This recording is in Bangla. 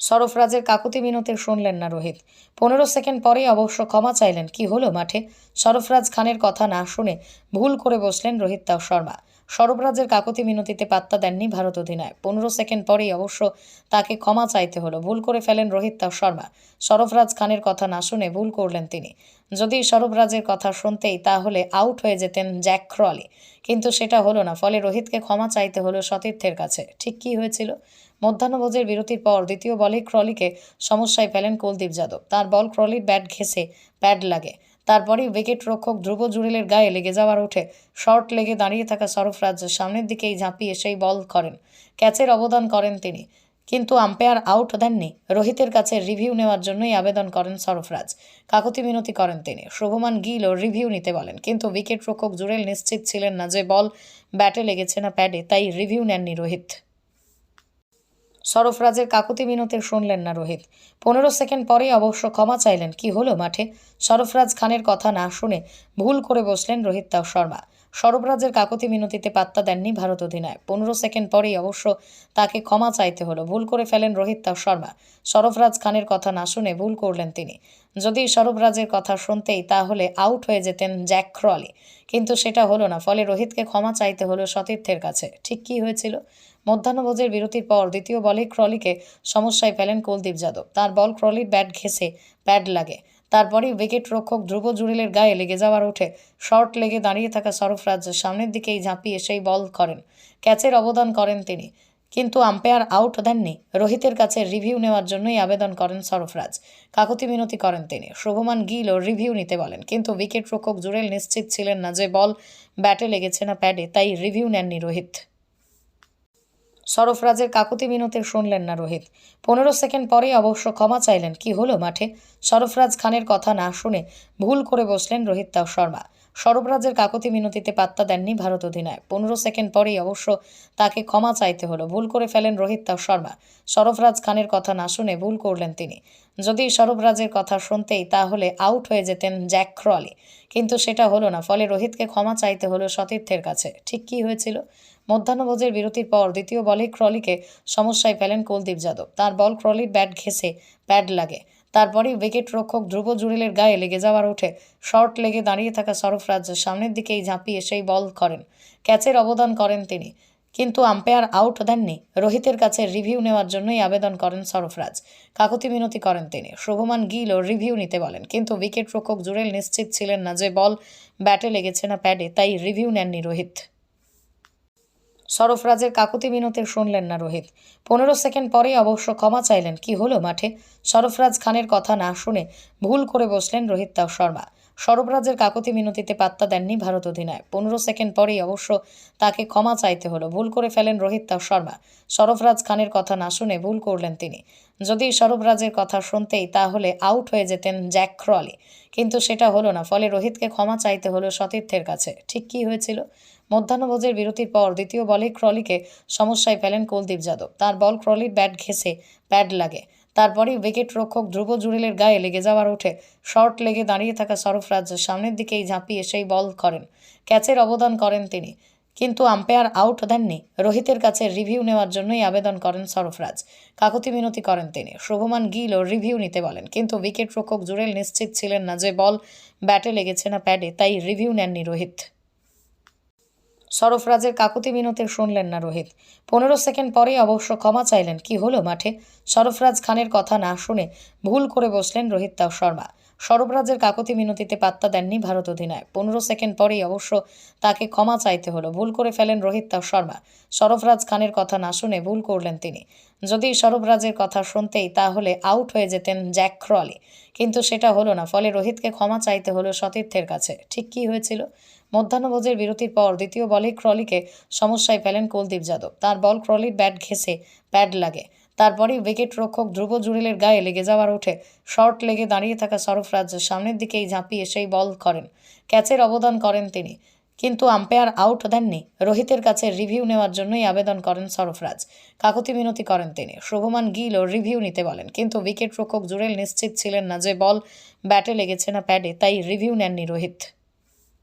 সরফরাজের কাকুতি মিনতি শুনলেন না রোহিত। পনেরো সেকেন্ড পরেই অবশ্য ক্ষমা চাইলেন। কি হলো মাঠে? সরফরাজ খানের কথা না শুনে ভুল করে বসলেন রোহিত তাও শর্মা। সরফরাজের কাকুতি মিনতিতে পাত্তা দেননি ভারত অধিনায়ক। পনেরো সেকেন্ড পরেই অবশ্য তাকে ক্ষমা চাইতে হলো। ভুল করে ফেলেন রোহিত তাও শর্মা। সরফরাজ খানের কথা না শুনে ভুল করলেন তিনি। যদি সরফরাজের কথা শুনতেই তাহলে আউট হয়ে যেতেন জ্যাক ক্রলি। কিন্তু সেটা হলো না। ফলে রোহিতকে ক্ষমা চাইতে হলো সতীর্থের কাছে। ঠিক কী হয়েছিল? মধ্যাহ্নভোজের বিরতির পর দ্বিতীয় বলে ক্রলিকে সমস্যায় ফেলেন কুলদীপ যাদব। তার বল ক্রলির ব্যাট ঘেঁষে প্যাড লাগে। তারপরেই উইকেট রক্ষক ধ্রুব জুড়েলের গায়ে লেগে যাওয়ার উঠে শর্ট লেগে দাঁড়িয়ে থাকা সরফরাজ সামনের দিকেই ঝাঁপিয়ে সেই বল করেন ক্যাচের অবদান করেন তিনি। কিন্তু আম্পায়ার আউট দেননি। রোহিতের কাছে রিভিউ নেওয়ার জন্যই আবেদন করেন সরফরাজ। কাকতি মিনতি করেন তিনি। শুভমান গিলও রিভিউ নিতে বলেন। কিন্তু উইকেট রক্ষক জুড়েল নিশ্চিত ছিলেন না যে বল ব্যাটে লেগেছে না প্যাডে, তাই রিভিউ নেননি রোহিত। সরফরাজের কাকুতি মিনতি শুনলেন না রোহিত। পনেরো সেকেন্ড পরেই অবশ্য ক্ষমা চাইলেন। কি হলো মাঠে? সরফরাজ খানের কথা না শুনে ভুল করে বসলেন রোহিত তাও শর্মা। সরফরাজের কাকতি মিনতিতে পাত্তা দেননি ভারত অধিনায়ক। পনেরো সেকেন্ড পরেই অবশ্য তাকে ক্ষমা চাইতে হলো। ভুল করে ফেলেন রোহিত শর্মা। সরফরাজ খানের কথা না শুনে ভুল করলেন তিনি। যদি সরবরাজের কথা শুনতেই তাহলে আউট হয়ে যেতেন জ্যাক ক্রলি। কিন্তু সেটা হলো না, ফলে রোহিতকে ক্ষমা চাইতে হলো সতীর্থের কাছে। ঠিক কী হয়েছিল? মধ্যাহ্নভোজের বিরতির পর দ্বিতীয় বলে ক্রলিকে সমস্যায় ফেলেন কুলদীপ যাদব। তার বল ক্রলির ব্যাট ঘেঁষে প্যাড লাগে। তারপরেই উইকেট রক্ষক ধ্রুব জুড়িলের গায়ে লেগে যাওয়ার উঠে শর্ট লেগে দাঁড়িয়ে থাকা সরফরাজ সামনের দিকেই ঝাঁপিয়ে সেই বল করেন। ক্যাচের অবদান করেন তিনি। কিন্তু আম্পায়ার আউট দেননি। রোহিতের কাছে রিভিউ নেওয়ার জন্যই আবেদন করেন সরফরাজ কাকতি মিনতি করেন তিনি। শুভমান গিলও রিভিউ নিতে বলেন। কিন্তু উইকেট রক্ষক জুড়েল নিশ্চিত ছিলেন না যে বল ব্যাটে লেগেছে না প্যাডে, তাই রিভিউ নেননি রোহিত। সরফরাজের কাকুতি মিনতে শুনলেন না রোহিত। পনেরো সেকেন্ড পরে অবশ্য ক্ষমা চাইলেন। কি হলো মাঠে? সরফরাজ খানের কথা না শুনে ভুল করে বসলেন রোহিত তাও শর্মা। সরফরাজের কাকতি মিনতিতে পাত্তা দেননি ভারত অধিনায়ক। পনেরো সেকেন্ড পরেই অবশ্য তাকে ক্ষমা চাইতে হলো। ভুল করে ফেলেন রোহিত শর্মা। সরফরাজ খানের কথা না শুনে ভুল করলেন তিনি। যদি সরবরাজের কথা শুনতেই তাহলে আউট হয়ে যেতেন জ্যাক ক্রলি। কিন্তু সেটা হলো না। ফলে রোহিতকে ক্ষমা চাইতে হলো সতীর্থের কাছে। ঠিক কী হয়েছিল? মধ্যাহ্নভোজের বিরতির পর দ্বিতীয় বলে ক্রলিকে সমস্যায় ফেলেন কুলদীপ যাদব। তার বল ক্রলির ব্যাট ঘেঁষে প্যাড লাগে। তারপরেই উইকেট রক্ষক ধ্রুব জুড়িলের গায়ে লেগে যাওয়ার উঠে শর্ট লেগে দাঁড়িয়ে থাকা সরফরাজ সামনের দিকেই ঝাঁপিয়ে সেই বল করেন। ক্যাচের অবদান করেন তিনি। কিন্তু আম্পায়ার আউট দেননি। রোহিতের কাছে রিভিউ নেওয়ার জন্যই আবেদন করেন সরফরাজ কাকতি মিনতি করেন তিনি। শুভমান গিলও রিভিউ নিতে বলেন। কিন্তু উইকেট রক্ষক জুড়েল নিশ্চিত ছিলেন না যে বল ব্যাটে লেগেছে না প্যাডে, তাই রিভিউ নেননি রোহিত। সরফরাজের কাকুতি মিনতে শুনলেন না রোহিত। পনেরো সেকেন্ড পরে অবশ্য ক্ষমা চাইলেন। কি হলো মাঠে? সরফরাজ খানের কথা না শুনে ভুল করে বসলেন রোহিত শর্মা। সরফরাজের কাকুতি মিনতিতে পাত্তা দেননি ভারত অধিনায়ক। পনেরো সেকেন্ড পরেই অবশ্য তাকে ক্ষমা চাইতে হলো। ভুল করে ফেলেন রোহিত শর্মা। সরফরাজ খানের কথা না শুনে ভুল করলেন তিনি। যদি সরবরাজের কথা শুনতেই তাহলে আউট হয়ে যেতেন জ্যাক ক্রলি। কিন্তু সেটা হলো না, ফলে রোহিতকে ক্ষমা চাইতে হলো সতীর্থের কাছে। ঠিক কী হয়েছিল? মধ্যাহ্নভোজের বিরতির পর দ্বিতীয় বলে ক্রলিকে সমস্যায় ফেলেন কুলদীপ যাদব। তার বল ক্রলির ব্যাট ঘেঁষে প্যাড লাগে। তারপরেই উইকেট রক্ষক ধ্রুব জুড়িলের গায়ে লেগে যাওয়ার উঠে শর্ট লেগে দাঁড়িয়ে থাকা সরফরাজ সামনের দিকেই ঝাঁপিয়ে সেই বল করেন। ক্যাচের অবদান করেন তিনি। কিন্তু আম্পায়ার আউট দেননি। রোহিতের কাছে রিভিউ নেওয়ার জন্যই আবেদন করেন সরফরাজ কাকতি মিনতি করেন তিনি। শুভমান গিলও রিভিউ নিতে বলেন। কিন্তু উইকেট রক্ষক জুড়েল নিশ্চিত ছিলেন না যে বল ব্যাটে লেগেছে না প্যাডে, তাই রিভিউ নেননি রোহিত। সরফরাজের কাকুতি মিনতে শুনলেন না রোহিত। পনেরো সেকেন্ড পরে অবশ্য ক্ষমা চাইলেন। কি হলো মাঠে? সরফরাজ খানের কথা না শুনে ভুল করে বসলেন রোহিত তাও শর্মা। সরফরাজের কাকতি মিনতিতে পাত্তা দেননি ভারত অধিনায়ক। পনেরো সেকেন্ড পরেই অবশ্য তাকে ক্ষমা চাইতে হলো। ভুল করে ফেলেন রোহিত শর্মা। সরফরাজ খানের কথা না শুনে ভুল করলেন তিনি। যদি সরবরাজের কথা শুনতেই তাহলে আউট হয়ে যেতেন জ্যাক ক্রলি। কিন্তু সেটা হলো না, ফলে রোহিতকে ক্ষমা চাইতে হলো সতীর্থের কাছে। ঠিক কী হয়েছিল? মধ্যাহ্নভোজের বিরতির পর দ্বিতীয় বলে ক্রলিকে সমস্যায় ফেলেন কুলদীপ যাদব। তার বল ক্রলির ব্যাট ঘেঁষে প্যাড লাগে। তারপরেই উইকেট রক্ষক ধ্রুব জুড়িলের গায়ে লেগে যাওয়ার উঠে শর্ট লেগে দাঁড়িয়ে থাকা সরফরাজ সামনের দিকেই ঝাঁপিয়ে সেই বল করেন। ক্যাচের অবদান করেন তিনি। কিন্তু আম্পায়ার আউট দেননি। রোহিতের কাছে রিভিউ নেওয়ার জন্যই আবেদন করেন সরফরাজ কাকতি মিনতি করেন তিনি। শুভমান গিলও রিভিউ নিতে বলেন। কিন্তু উইকেট রক্ষক জুড়েল নিশ্চিত ছিলেন না যে বল ব্যাটে লেগেছে না প্যাডে, তাই রিভিউ নেননি রোহিত।